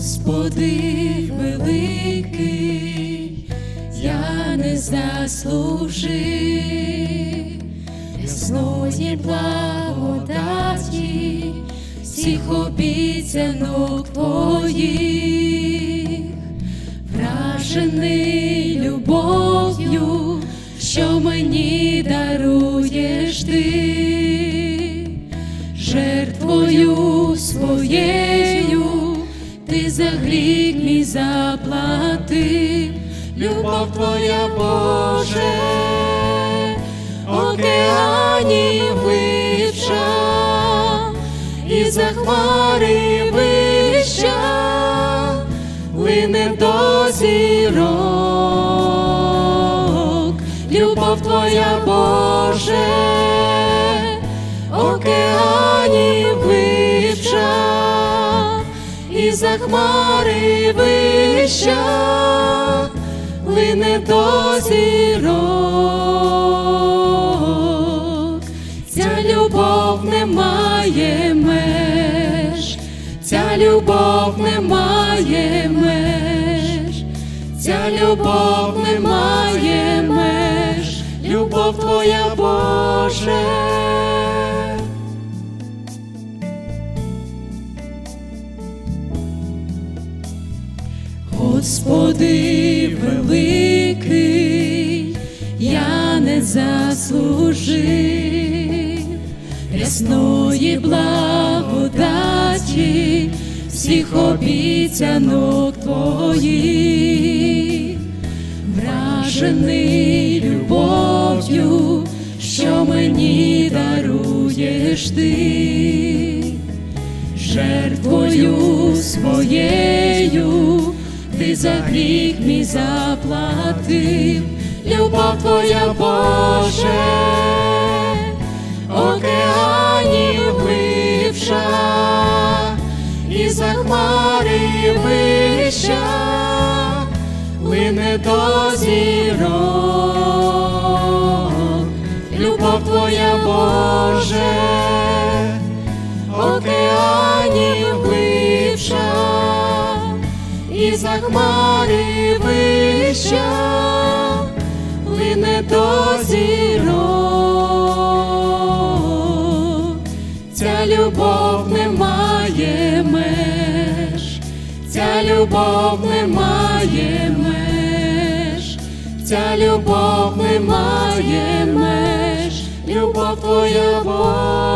Господи великий, я не заслужив. Ясної благодаті, всіх обіцянок твоїх, вражений любов'ю, що мені даруєш ти, жертвою своєю ти за гріх мій заплатив, любов твоя Боже, океанів вивча, і за хмари вища, лине до зірок, любов твоя Боже, океанів вивча, і за хмари вища, лине до зірок, ця любов не має меж, ця любов не має меж, ця любов не має меж, любов твоя Боже. Господи великий, я не заслужив рясної благодаті, всіх обіцянок твоїх, вражений любов'ю, що мені даруєш ти, жертвою своєю ти за гріх мій заплатив, любов твоя Боже, океанів вивша, і за хмари вища, лине до зірок, любов твоя Боже, і за хмари вища, лине до зірок, ця любов не має меж, ця любов не має меж, ця любов не має меж, любов твоя Бог.